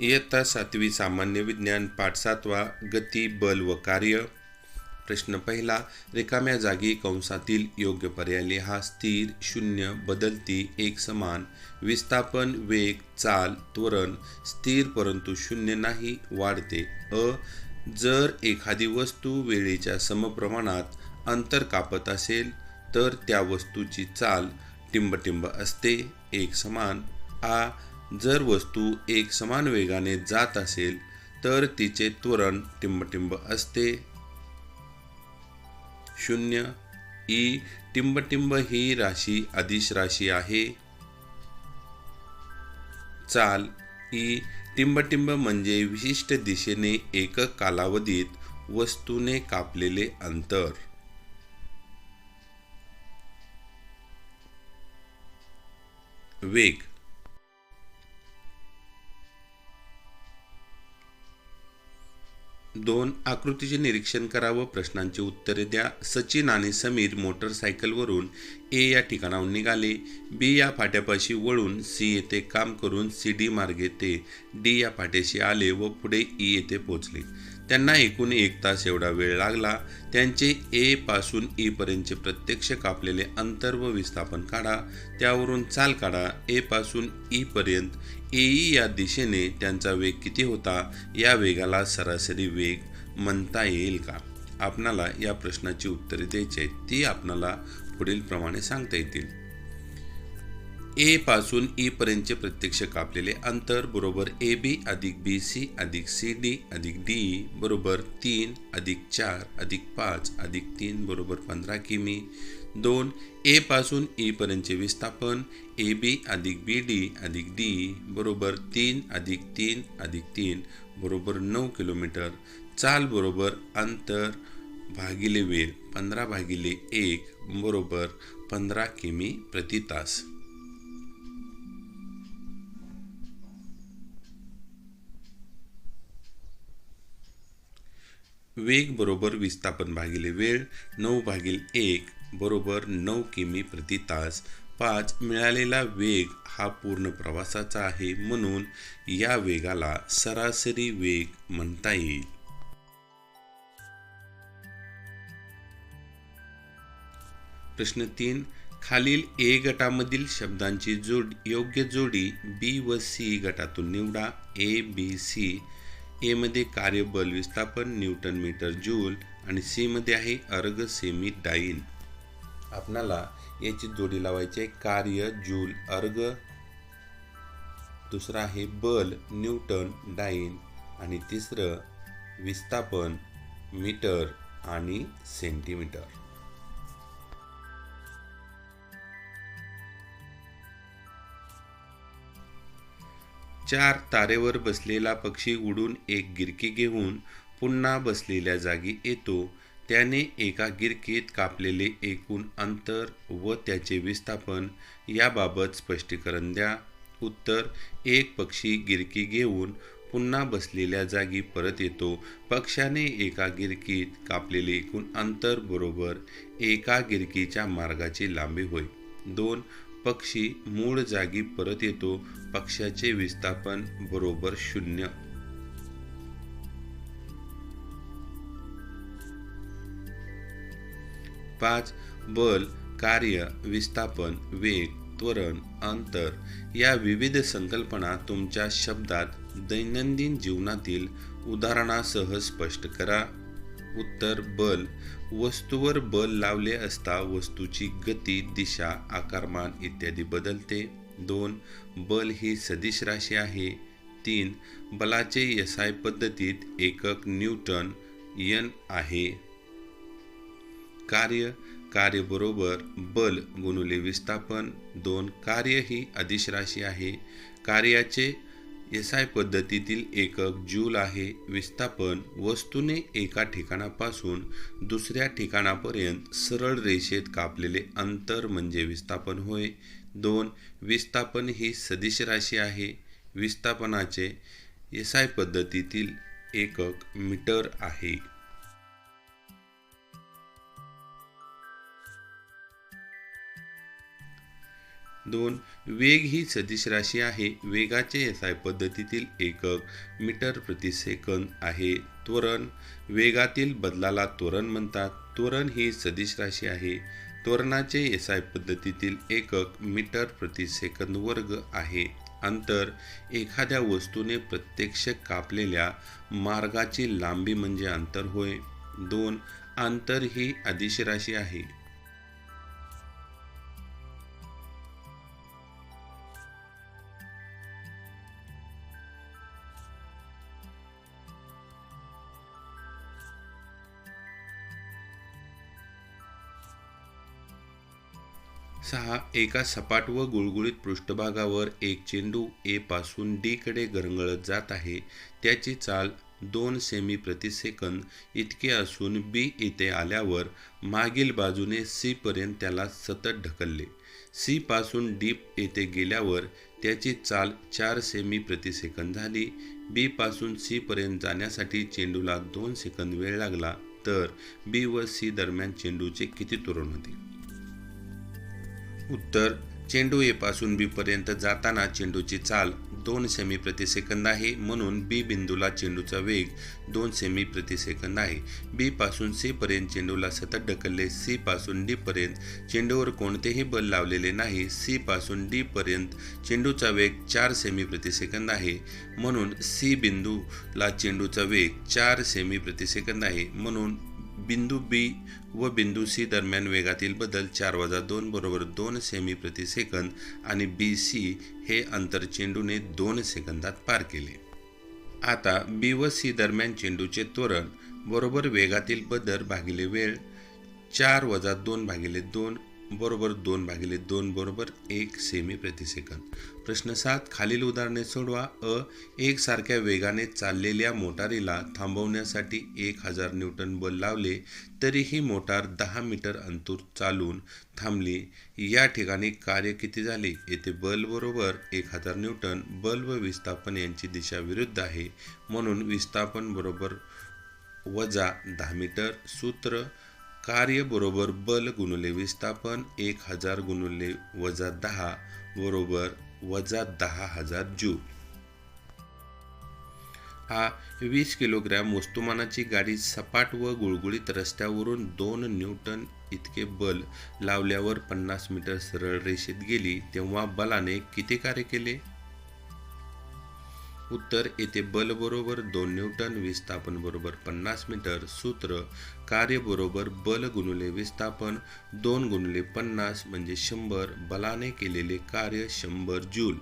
इयत्ता सातवी सामान्य विज्ञान पाठ सातवा गती बल व कार्य. प्रश्न पहिला रिकाम्या जागी कंसातील योग्य पर्याय लिहा. स्थिर शून्य बदलती एक समान. विस्थापन वेग चाल त्वरण. स्थिर परंतु शून्य नाही वाढते. अ जर एखादी वस्तू वेळेच्या समप्रमाणात अंतर कापत असेल तर त्या वस्तूची चाल टिंबटिंब असते एक समान. आ जर वस्तू एक समान वेगाने जात असेल तर तिचे त्वरण टिंबटिंब असते. शून्य. ई. टिंबटिंब ही राशी आदिश राशी आहे. चाल. ई. टिंबटिंब म्हणजे विशिष्ट दिशेने एक कालावधीत वस्तूने कापलेले अंतर. वेग. दोन आकृतीचे निरीक्षण करा व प्रश्नांची उत्तरे द्या. सचिन आणि समीर मोटरसायकलवरून ए या ठिकाणाहून निघाले. बी या फाट्यापाशी वळून सी येथे काम करून सी डी मार्गे ते डी या फाट्याशी आले व पुढे ई येथे पोचले त्यांना एकूण एक तास एवढा वेळ लागला. त्यांचे ए पासून ई पर्यंतचे प्रत्यक्ष कापलेले अंतर व विस्थापन काढा. त्यावरून चाल काढा. ए पासून ई पर्यंत एई या दिशेने त्यांचा वेग किती होता? या वेगाला सरासरी वेग म्हणता येईल का? आपणाला या प्रश्नाची उत्तरे द्यायची आहेत. ती आपणाला पुढील प्रमाणे सांगता येतील. ए पासून ई पर्यंतचे प्रत्यक्ष कापलेले अंतर बरोबर ए बी अधिक बी सी अधिक सी डी अधिक डी बरोबर तीन अधिक चार अधिक पाच अधिक तीन बरोबर पंधरा किमी. दोन ए पासून ई पर्यंतचे विस्थापन ए बी अधिक बी डी अधिक डी बरोबर तीन अधिक तीन अधिक तीन बरोबर नऊ किलोमीटर. चाल बरोबर अंतर भागिले वेळ पंधरा भागिले एक बरोबर पंधरा किमी प्रति तास. वेग बरोबर विस्थापन भागिले वेळ नऊ भागिले एक बरोबर नऊ किमी प्रति तास. पाच मिळालेला वेग हा पूर्ण प्रवासाचा आहे म्हणून या वेगाला सरासरी वेग म्हणता येईल. प्रश्न तीन खालील ए गटामधील शब्दांची जोड योग्य जोडी बी व सी गटातून निवडा. ए बी सी एमध्ये कार्यबल विस्थापन न्यूटन मीटर जूल आणि सी मध्ये आहे अर्ग सेमी डाईन आपणाला याची जोडी लावायची आहे कार्य जूल अर्ग दुसरं आहे बल न्यूटन डाईन आणि तिसरं विस्थापन मीटर आणि सेंटीमीटर चार तारेवर बसलेला पक्षी उडून एक गिरकी घेऊन पुन्हा बसलेल्या जागी येतो. त्याने एका गिरकीत कापलेले एकूण अंतर व त्याचे विस्थापन याबाबत स्पष्टीकरण द्या. उत्तर एक पक्षी गिरकी घेऊन पुन्हा बसलेल्या जागी परत येतो. पक्षाने एका गिरकीत कापलेले एकूण अंतर बरोबर एका गिरकीच्या मार्गाची लांबी होय. दोन पक्षी मूळ जागी परत येतो पक्षाचे विस्थापन बरोबर शून्य. पाच बल कार्य विस्थापन वेग त्वरण अंतर या विविध संकल्पना तुमच्या शब्दात दैनंदिन जीवनातील उदाहरणासह स्पष्ट करा. उत्तर बल. वस्तूवर बल लावले असता वस्तूची गती दिशा आकारमान इत्यादी बदलते. दोन बल ही सदिश राशी आहे. तीन बलाचे यसाय पद्धतीत एकक न्यूटन यन आहे. कार्य कार्य बरोबर बल गुणुले विस्थापन. दोन कार्य ही अधिश राशी आहे. कार्याचे एसआय पद्धतीतील एकक ज्यूल आहे. विस्थापन वस्तूने एका ठिकाणापासून दुसऱ्या ठिकाणापर्यंत सरळ रेषेत कापलेले अंतर म्हणजे विस्थापन होय. दोन विस्थापन ही सदिश राशी आहे. विस्थापनाचे एसआय पद्धतीतील एकक मीटर आहे. दोन वेग ही सदिश राशी आहे. वेगाचे एस आय पद्धतीतील एकक मीटर प्रति सेकंद आहे. त्वरण वेगातील बदलाला त्वरण म्हणतात. त्वरण ही सदिश राशी आहे. त्वरणाचे एस आय पद्धतीतील एकक मीटर प्रति सेकंद वर्ग आहे. अंतर एखाद्या वस्तूने प्रत्यक्ष कापलेल्या मार्गाची लांबी म्हणजे अंतर होय. दोन अंतर ही अदिश राशी आहे. सहा एका सपाट व गुळगुळीत पृष्ठभागावर एक चेंडू ए पासून डीकडे गरंगळत जात आहे. त्याची चाल दोन सेमी प्रतिसेकंद इतके असून बी इथे आल्यावर मागील बाजूने सीपर्यंत त्याला सतत ढकलले. सी पासून डी येथे गेल्यावर त्याची चाल चार सेमी प्रतिसेकंद झाली. बी पासून सीपर्यंत जाण्यासाठी चेंडूला दोन सेकंद वेळ लागला. तर बी व सी दरम्यान चेंडूचे किती तुरण होते? उत्तर चेंडू एपासून बीपर्यंत जाताना चेंडूची चाल दोन सेमी प्रतिसेकंद आहे म्हणून बी बिंदूला चेंडूचा वेग दोन सेमी प्रतिसेकंद आहे. बी पासून सी पर्यंत चेंडूला सतत ढकलले सी पासून डी पर्यंत चेंडूवर कोणतेही बल लावलेले नाही सी पासून डी पर्यंत चेंडूचा वेग चार सेमी प्रतिसेकंद आहे म्हणून सी बिंदूला चेंडूचा वेग चार सेमी प्रतिसेकंद आहे म्हणून बिंदू बी व बिंदू सी दरम्यान वेगातील बदल चार वजा दोन बरोबर दोन सेमी प्रति सेकंद आणि बी सी हे अंतर चेंडूने दोन सेकंदात पार केले. आता बी व सी दरम्यान चेंडूचे त्वरण बरोबर वेगातील बदल भागिले वेळ चार वजा दोन भागिले दोन बरोबर दोन भागिले दोन बरोबर एक सेमी प्रतिसेकंद प्रश्न सात खालील उदाहरणे सोडवा. अ एकसारख्या वेगाने चाललेल्या मोटारीला थांबवण्यासाठी एक हजार न्यूटन बल लावले तरीही मोटार दहा मीटर अंतर चालून थांबली. या ठिकाणी कार्य किती झाले? येथे बल बरोबर एक हजार न्यूटन बल व विस्थापन यांची दिशा विरुद्ध आहे. म्हणून विस्थापन बरोबर वजा दहा मीटर सूत्र कार्य बरोबर बल गुणुले विस्थापन एक हजार गुणुले वजा दहा बरोबर वजा दहा हजार जूल हा वीस किलोग्रॅम वस्तुमानाची गाडी सपाट व गुळगुळीत रस्त्यावरून दोन न्यूटन इतके बल लावल्यावर पन्नास मीटर सरळ रेषेत गेली तेव्हा बलाने किती कार्य केले? उत्तर येथे बल बरोबर दोन न्यूटन विस्थापन बरोबर पन्नास मीटर सूत्र कार्य बरोबर बल गुणले विस्थापन दोन गुणले पन्नास म्हणजे शंभर बलाने केलेले कार्य शंभर जूल.